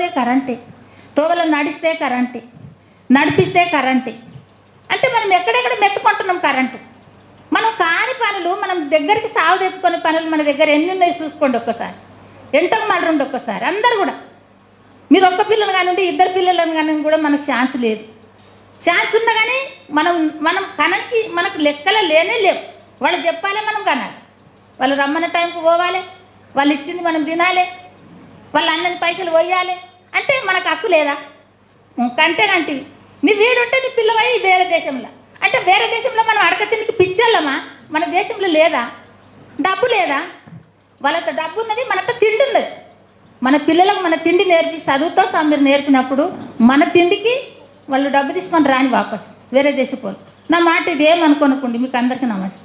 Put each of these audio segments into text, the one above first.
పోతే కరెంటే తోవలో నడిస్తే కరెంటే నడిపిస్తే కరెంటే. అంటే మనం ఎక్కడెక్కడ మెత్తుకుంటున్నాం కరెంటు? మనం కాని పనులు మనం దగ్గరికి సాగు తెచ్చుకునే పనులు మన దగ్గర ఎన్ని ఉన్నాయి చూసుకోండి ఒక్కసారి. ఎంటకు మళ్ళీ ఒక్కసారి అందరు కూడా. మీరు ఒక్క పిల్లలు కానివ్వండి ఇద్దరు పిల్లలను కానీ కూడా మనకు ఛాన్స్ లేదు. ఛాన్స్ ఉన్నా కానీ మనం మనం కనకి మనకు లెక్కలే లేనే లేవు. వాళ్ళు చెప్పాలి మనం కనాలి. వాళ్ళు రమ్మన్న టైంకి పోవాలి వాళ్ళు ఇచ్చింది మనం తినాలి వాళ్ళు అన్నని పైసలు పోయాలి అంటే మనకు హక్కు లేదా? కంటే కంటివి నీ వీడుంటే నీ పిల్లవై వేరే దేశంలో. అంటే వేరే దేశంలో మనం అడక పిచ్చోళ్ళమా? మన దేశంలో లేదా? డబ్బు లేదా? వాళ్ళతో డబ్బు ఉన్నది మనతో తిండి ఉన్నది. మన పిల్లలకు మన తిండి నేర్పి చదువుతో మీరు నేర్పినప్పుడు మన తిండికి వాళ్ళు డబ్బు తీసుకొని రాని వాపస్. వేరే దేశపోరు నా మాట ఇదేమనుకోనుకోండి మీకు అందరికీ నమస్తే.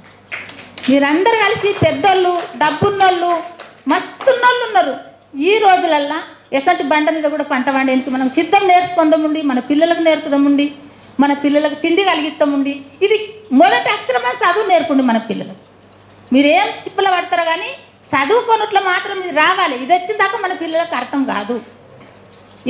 మీరందరూ కలిసి పెద్దోళ్ళు డబ్బున్నోళ్ళు మస్తున్నోళ్ళు ఉన్నారు. ఈ రోజులల్లా ఎసటి బండ మీద కూడా పంట వండేందుకు మనం సిద్ధం నేర్చుకుందాముండి మన పిల్లలకు నేర్పుదాముండి మన పిల్లలకు తిండి కలిగిస్తాముండి. ఇది మొదటి అక్షరమా చదువు నేర్పండి మన పిల్లలకు మీరేం తిప్పలు పడతారో కానీ చదువుకోనట్లు మాత్రం ఇది రావాలి. ఇది వచ్చిన దాకా మన పిల్లలకు అర్థం కాదు.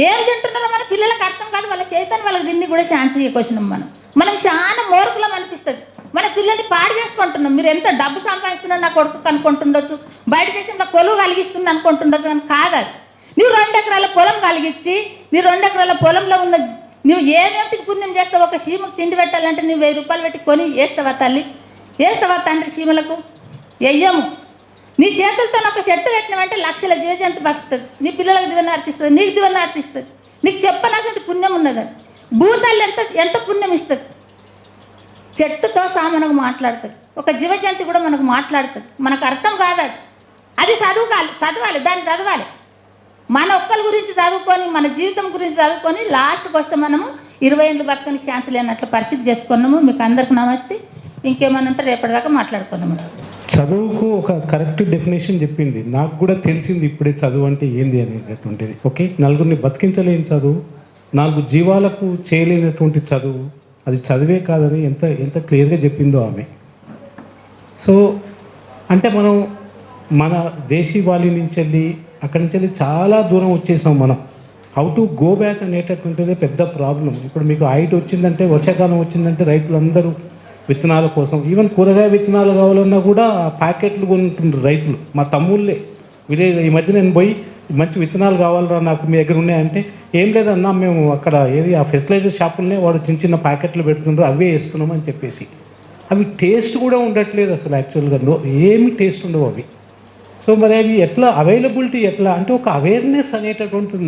ఏం తింటున్నారో మన పిల్లలకు అర్థం కాదు. వాళ్ళ చేతను వాళ్ళకి తిండి కూడా ఛాన్స్ ఇవ్వకొచ్చినాం మనం. మనం చాలా మోర్కులం అనిపిస్తుంది. మన పిల్లల్ని పాడు చేసుకుంటున్నాం. మీరు ఎంత డబ్బు సంపాదిస్తున్నారు నా కొడుకు అనుకుంటుండొచ్చు. బయట దేశంలో కొలువు కలిగిస్తుంది అనుకుంటుండొచ్చు కానీ కాదు అది నువ్వు రెండు ఎకరాల పొలం కలిగించి నీ రెండు ఎకరాల పొలంలో ఉన్న నువ్వు ఏమేమిటికి పుణ్యం చేస్తావు? ఒక సీమకు తిండి పెట్టాలంటే నువ్వు వెయ్యి రూపాయలు పెట్టి కొని వేస్తావా తల్లి? వేస్తావా తండ్రి సీమలకు? వెయ్యము. నీ చేతులతో ఒక చెట్టు పెట్టినావంటే లక్షల జీవజంతు బతుకుతుంది. నీ పిల్లలకు దివన అర్పిస్తుంది నీకు దివన అర్పిస్తుంది. నీకు చెప్పనసంటి పుణ్యం ఉన్నది అది. భూతాలు ఎంత ఎంత పుణ్యం ఇస్తుంది? చెట్టుతో సహా మనకు మాట్లాడుతుంది. ఒక జీవజంతు కూడా మనకు మాట్లాడుతుంది. మనకు అర్థం కాదు అది. అది చదువుకాలి చదవాలి దాన్ని చదవాలి. మన ఒక్కరి గురించి చదువుకొని మన జీవితం గురించి చదువుకొని లాస్ట్కి వస్తే మనము ఇరవై ఏళ్ళు బతకని ఛాన్స్ లేనట్లు పరిస్థితి చేసుకున్నాము. మీకు అందరికి నమస్తే. ఇంకేమైనా ఉంటే రేపటిదాకా మాట్లాడుకుందాము చదువుకు ఒక కరెక్ట్ డెఫినేషన్ చెప్పింది. నాకు కూడా తెలిసింది ఇప్పుడే చదువు అంటే ఏంది అనేటటువంటిది. ఓకే? నలుగురిని బతికించలేని చదువు నాలుగు జీవాలకు చేయలేనటువంటి చదువు అది చదివే కాదని ఎంత ఎంత క్లియర్గా చెప్పిందో ఆమె. సో అంటే మనం మన దేశీ వాలి నుంచి వెళ్ళి అక్కడి నుంచి వెళ్ళి చాలా దూరం వచ్చేసాం మనం. హౌ టు గో బ్యాక్ అనేటటువంటిది పెద్ద ప్రాబ్లం ఇప్పుడు మీకు హైట్ వచ్చిందంటే వర్షాకాలం వచ్చిందంటే రైతులందరూ విత్తనాల కోసం ఈవెన్ కూరగాయ విత్తనాలు కావాలన్నా కూడా ప్యాకెట్లు కొంటుండ్రు రైతులు. మా తమ్ముళ్ళే. విలేజ్ ఈ మధ్య నేను పోయి మంచి విత్తనాలు కావాలరా నాకు మీ దగ్గర ఉన్నాయంటే ఏం లేదన్నా మేము అక్కడ ఏది ఆ ఫెర్టిలైజర్ షాపులనే వాడు చిన్న చిన్న ప్యాకెట్లు పెడుతుండ్రు అవే వేస్తున్నాం అని చెప్పేసి. అవి టేస్ట్ కూడా ఉండట్లేదు అసలు యాక్చువల్గా ఏమి టేస్ట్ ఉండవు అవి. సో మరి అవి ఎట్లా అవైలబిలిటీ ఎట్లా? అంటే ఒక అవేర్నెస్ అనేటటువంటిది